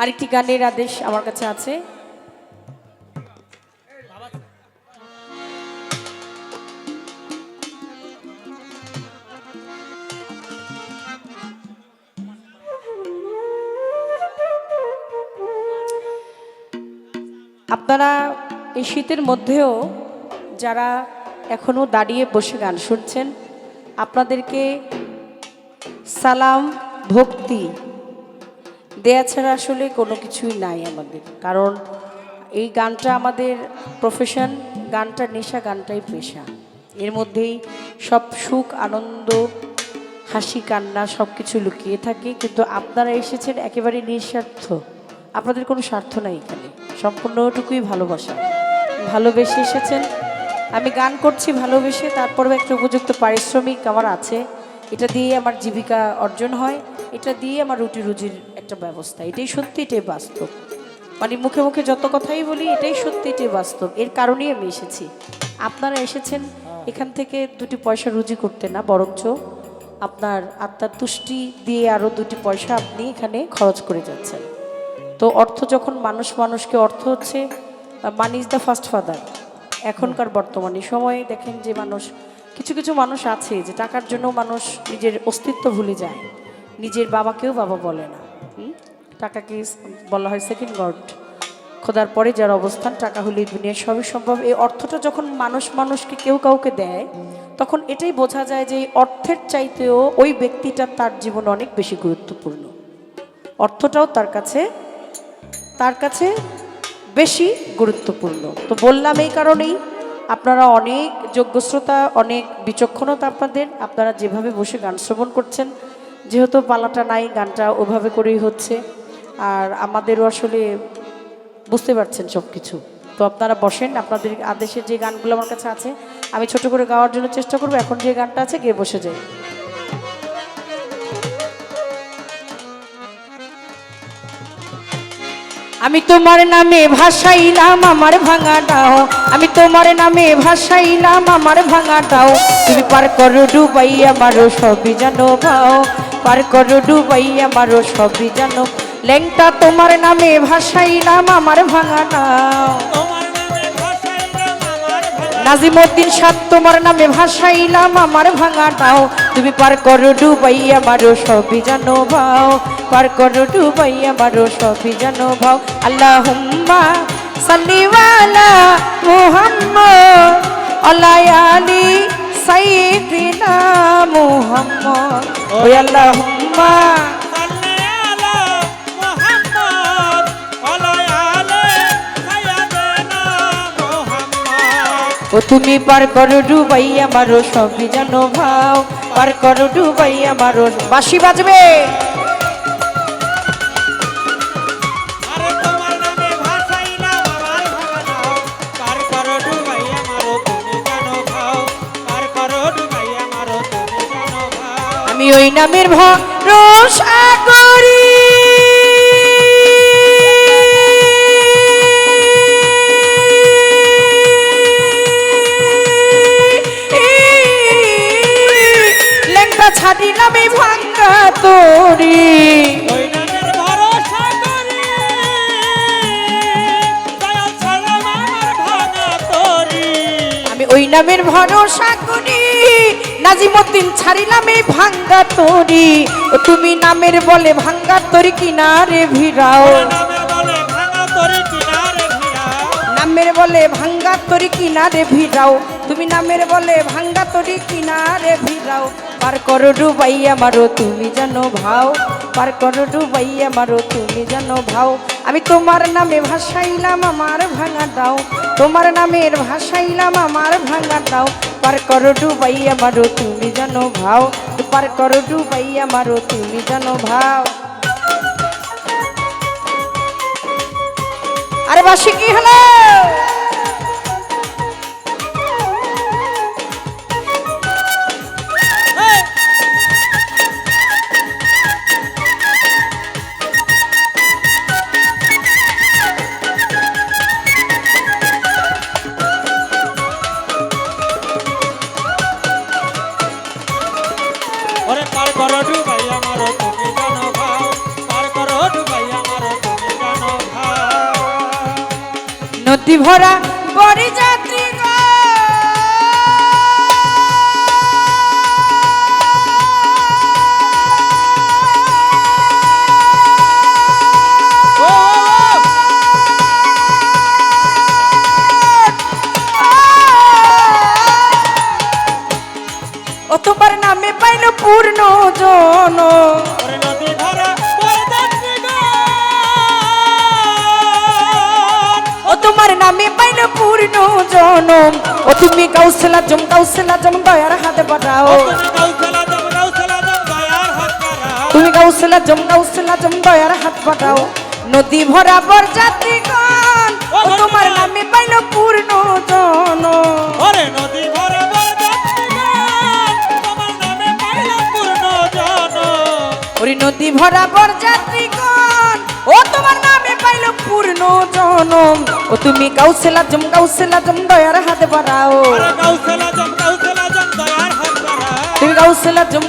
আরেকটি গানের আদেশ আমার কাছে আছে। আপনারা এই শীতের মধ্যেও যারা এখনও দাঁড়িয়ে বসে গান শুনছেন, আপনাদেরকে সালাম, ভক্তি দেয়া ছাড়া আসলে কোনো কিছুই নাই আমাদের। কারণ এই গানটা আমাদের প্রফেশন গানটা নেশা, গানটাই পেশা। এর মধ্যেই সব সুখ, আনন্দ, হাসি, কান্না সব কিছু লুকিয়ে থাকে। কিন্তু আপনারা এসেছেন একেবারে নিঃস্বার্থ। আপনাদের কোনো স্বার্থ নাই এখানে। সম্পূর্ণটুকুই ভালোবাসা। ভালোবেসে এসেছেন। আমি গান করছি ভালোবেসে, তারপরেও একটা উপযুক্ত পারিশ্রমিক আমার আছে। এটা দিয়ে আমার জীবিকা অর্জন হয় এটা দিয়ে আমার রুটি রুজির একটা ব্যবস্থা। এটাই সত্যি এটাই বাস্তব। মানে মুখে মুখে যত কথাই বলি এটাই সত্যি এটাই বাস্তব। এর কারণেই আমি এসেছি। আপনারা এসেছেন এখান থেকে দুটি পয়সা রুজি করতে না বরঞ্চ আপনার আত্মার তুষ্টি দিয়ে আরও দুটি পয়সা আপনি এখানে খরচ করে যাচ্ছেন। তো অর্থ যখন মানুষ মানুষকে অর্থ হচ্ছে money is the first father এখনকার বর্তমানে সময়ে দেখেন যে মানুষ কিছু কিছু মানুষ আছে যে টাকার জন্য মানুষ নিজের অস্তিত্ব ভুলে যায়। নিজের বাবাকেও বাবা বলে না। টাকাকে বলা হয় সেকেন্ড গড খোদার পরে যার অবস্থান, টাকা হলে দুনিয়ার সবই সম্ভব। এই অর্থটা যখন মানুষ মানুষকে কেউ কাউকে দেয়, তখন এটাই বোঝা যায় যে অর্থের চাইতেও ওই ব্যক্তিটা তার জীবনে অনেক বেশি গুরুত্বপূর্ণ। অর্থটাও তার কাছে তার কাছে বেশি গুরুত্বপূর্ণ। তো বললাম এই কারণেই আপনারা অনেক যোগ্যশ্রোতা, অনেক বিচক্ষণতা আপনাদের। আপনারা যেভাবে বসে গান শ্রবণ করছেন, যেহেতু পালাটা নাই, গানটা ওভাবে করেই হচ্ছে। আর আমাদেরও আসলে বুঝতে পারছেন সব কিছু তো আপনারা বসেন, আপনাদের আদেশের যে গানগুলো আমার কাছে আছে, আমি ছোট করে গাওয়ার জন্য চেষ্টা করব, এখন যে গানটা আছে, গিয়ে বসে যাই। আমি তোমার নামে ভাসাইলাম আমার ভাঙা দাও আমি তোমার নামে ভাসাইলাম আমার ভাঙা দাও তুমি পার করো ডুবাই, আমারও সবই জানো ভাও। পার করো ডুবাই, আমারও সবই জানো। ল্যাংটা তোমার নামে ভাসাইলাম আমার ভাঙা ভাঙাটাও নাজিমুদ্দিন সাত তোমার নামে ভাসাইলাম, আমার ভাঙাটাও তুমি পার করো ডুবাই আমারও সবই জানো ভাও। পার করো ডুবাই আমারও সবই জানো ভাও। আল্লাহ হুম্মা সাল্লিওয়ালা মুহাম্মদ আলায়ালি সাইয়্যিদিনা মুহাম্মদ। আল্লাহ হুম্মা ও তুমি পার করো ডুবাই আমারও সবই জানো ভাও। পার করো ডুবাই আমারও বাঁশি বাজবে। আমি ওই নামের ভরসা করি তোরি। আমি ওই নামের ভরসা করি। নাজিমুদ্দিন ছাড়িলাম এই ভাঙ্গা তরি। ও তুমি নামের বলে ভাঙ্গা তরি কিনারে ভিড়াও। নামের বলে ভাঙ্গা তরি কিনারে ভিড়াও। তুমি নামের বলে ভাঙ্গা তরি কিনারে ভিড়াও। পার করো ডুবাই আমারও তুমি জানো ভাও। পার করো ডুবাই আমারও তুমি জানো ভাও। আমি তোমার নামে ভাসাইলাম, আমার ভাঙা দাও। তোমার নামের ভাসাইলাম, আমার ভাঙা দাও। পার করো ডুবাই আমারও তুমি জানো ভাও। পার করো ডুবাই আমারও তুমি জানো ভাও। আরে বাসি কি হলো? নদী ভরা বড়ি যাত্রী তোমার নামে পূর্ণ জন পূর্ণ জন ও তুমি কাউসলা জম কাউসলা জম দয়ার হাতে পাঠাও। তুমি কাউসালা জম কাউসালা জম দয়ার হাত পাঠাও। নদী ভরা বরযাত্রীগণ ও তোমার নামে পাইল পূর্ণ জন ওরে নদী ভরা বরযাত্রীগণ, তোমার নামে পাইলাম পূর্ণ জন। ওরে নদী ভরা বরযাত্রীগণ ও তোমার নামে পাইল পূর্ণ জনম। ও তুমি কাউসলা জম কাউসলা জম দয়ার হাতে পাঠাও ওরে কাউসালা জম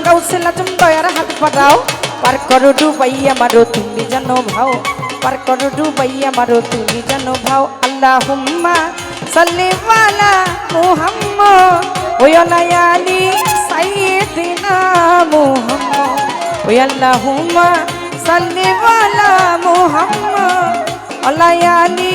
কাউসালা জম দয়ার হাত বাড়াও। তুমি পার করো ডুবাই আমারও তুমি জানো ভাও। পার করো ডুবাই আমারও তুমি জানো ভাও। আল্লাহ হুম্মা সাল্লি ওয়ালা মুহাম্মদ। ওই আলায়ালি সাইয়্যিদিনা মুহাম্মদ। ওই আল্লাহ হুম্মা সাল্লি ওয়ালা মুহাম্মদ। আলায়ালি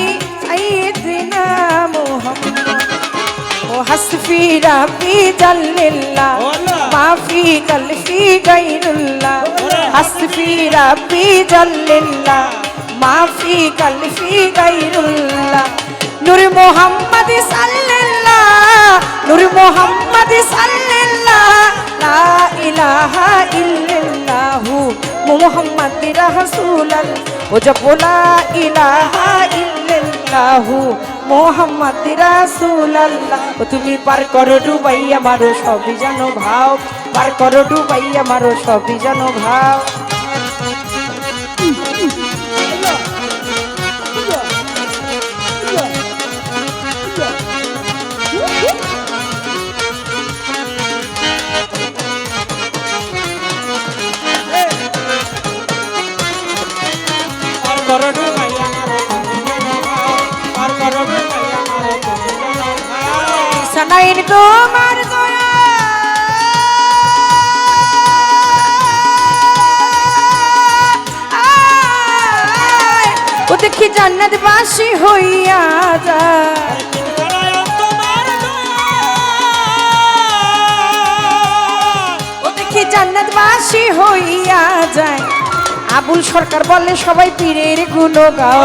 ও হাসফি রাবি জাল্লিল্লাহ ওলা। মা ফি কলফি গায়রুল্লাহ ওরে। হাসফি রাবি জাল্লিল্লাহ মা ফি কলফি গায়রুল্লাহ নূর মোহাম্মদ সাল্লাল্লাহ নূর মোহাম্মদ সাল্লাল্লাহ লা ইলাহা ইল্লাল্লাহ মোহাম্মদ রাসুলাল্লাহ। তুমি পার করো ডুবাই আমারও সবই জানো ভাও। পার করো ডুবাই আমারও সবই জানো ভাও। সানাইন তোমার দেখি জান্নাত বাসী হইয়া যায়? ও দেখি জান্নাত বাসী হইয়া যায়? আবুল সরকার বলে সবাই পীরের গুণ গাও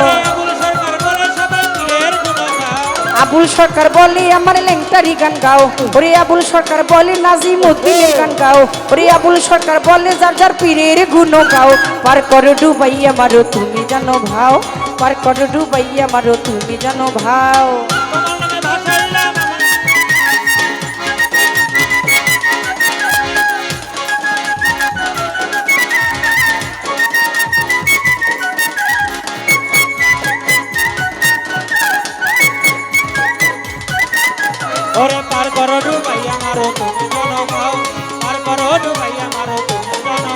আবুল সরকার বলে, আমার লেংটারি গান গাও। ওরে আবুল সরকার বলে নাজিম উদ্দিনের গান গাও। ওরে আবুল সরকার বলে, যার যার পীরের গুণ গাও। পার করো ডুবাই আমারও তুমি জানো ভাও, পার করো ডুবাই আমারও তুমি জানো ভাও। ওরে পার করো ডুবাই আমারও তুমি জন খাও। পার করো ডুবাই আমারও তুমি জানো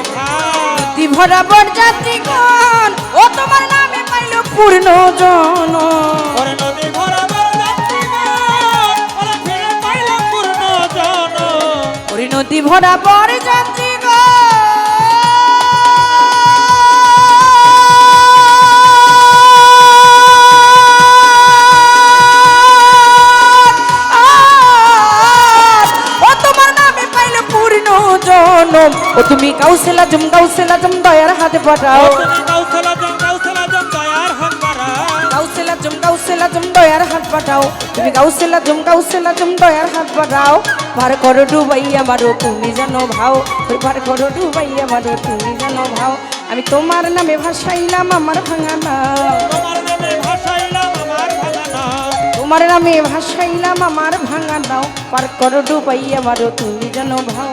দি ভরা বরযাত্রীগণ ও তোমার নামে পাইল পূর্ণ জন ওরে নদী ভরা নদী ভরা বরযাত্রীগণ ও জনম। ও তুমি কাউসেলা জম কাউসেলা জম দয়ার হাতে পাঠাও ও তুমি কাউসালা জম কাউসালা হাত জম দয়ার পাঠাও তুমি কাউসেলা জম কাউসেলা জম দয়ার হাত পাঠাও করো তুমি জানো ভাও। করো তুমি জানো ভাও। আমি তোমার নামে ভাসাইলাম আমার ভাঙা নাও তোমার নামে ভাসাইলাম আমার ভাঙানা তোমার নামে ভাসাইলাম আমার ভাঙা নাও পার করো ডুবাই আমারও তুমি জানো ভাও।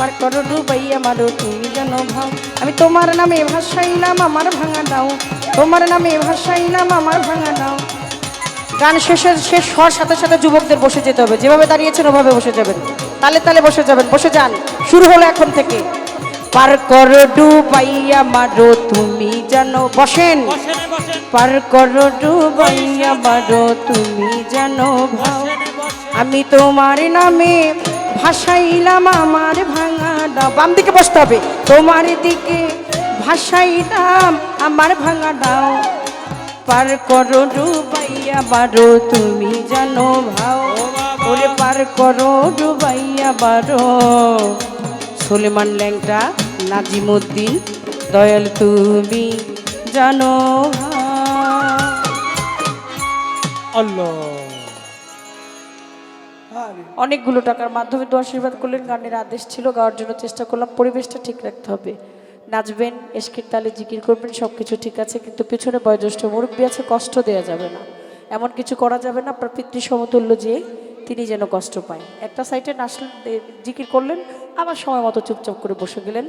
পার করো ডুবাই আমারও তুমি জানো ভাও। আমি তোমার নামে ভাসাইলাম আমার ভাঙা নাও তোমার নামে ভাসাইলাম আমার ভাঙা নাও গান শেষের শেষ হওয়ার সাথে সাথে যুবকদের বসে যেতে হবে। যেভাবে দাঁড়িয়েছেন ওভাবে বসে যাবেন। তালে তালে বসে যাবেন বসে যান। শুরু হলো এখন থেকে। পার করো ডুবাইয়া মারো তুমি জানো। বসেন। পার করো ডুবাইয়া মারো তুমি জানো ভাও। আমি তোমার নামে ভাসাইলাম আমার ভাঙা ডাব। বাম দিকে বসতে হবে। তোমার দিকে ভাসাইলাম আমার ভাঙা ডাও পার করো ডুবাইয়া বারো, তুমি জানো ভাও। ওরে পার করো ডুবাইয়া বারো। সুলেমান ল্যাংটা নাজিমুদ্দিন, দয়াল তুমি জানো আল্লাহ। অনেকগুলো টাকার মাধ্যমে তো আশীর্বাদ করলেন, গানের আদেশ ছিল, গাওয়ার জন্য চেষ্টা করলাম, পরিবেশটা ঠিক রাখতে হবে। নাচবেন, এসকির তালে জিকির করবেন সব কিছু ঠিক আছে, কিন্তু পিছনে বয়োজ্যেষ্ঠ মুরব্বী আছে, কষ্ট দেওয়া যাবে না। এমন কিছু করা যাবে না, আপনার পিতৃ সমতুল্য যে, তিনি যেন কষ্ট পায়। একটা সাইডে নাচলেন জিকির করলেন, আবার সময় মতো চুপচাপ করে বসে গেলেন।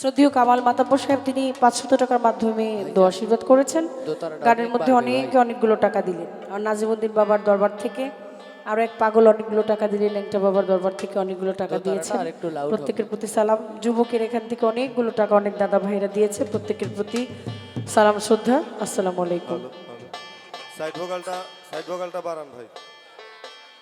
শ্রদ্ধেয় কামাল মাতাব্বর সাহেব তিনি পাঁচশত টাকার মাধ্যমে দোয়া আশীর্বাদ করেছেন। গানের মধ্যে অনেক অনেকগুলো টাকা দিলেন। আর নাজিমুদ্দিন বাবার দরবার থেকে আরও এক পাগল অনেকগুলো টাকা দিলেন। ল্যাংটা বাবার দরবার থেকে অনেকগুলো টাকা দিয়েছেন। প্রত্যেকের প্রতি সালাম। যুবকের এখান থেকে অনেকগুলো টাকা অনেক দাদা ভাইরা দিয়েছে। প্রত্যেকের প্রতি সালাম শ্রদ্ধা। আসসালামু আলাইকুম। সাইড ভোকালটা সাইড ভোকালটা বাড়ান ভাই।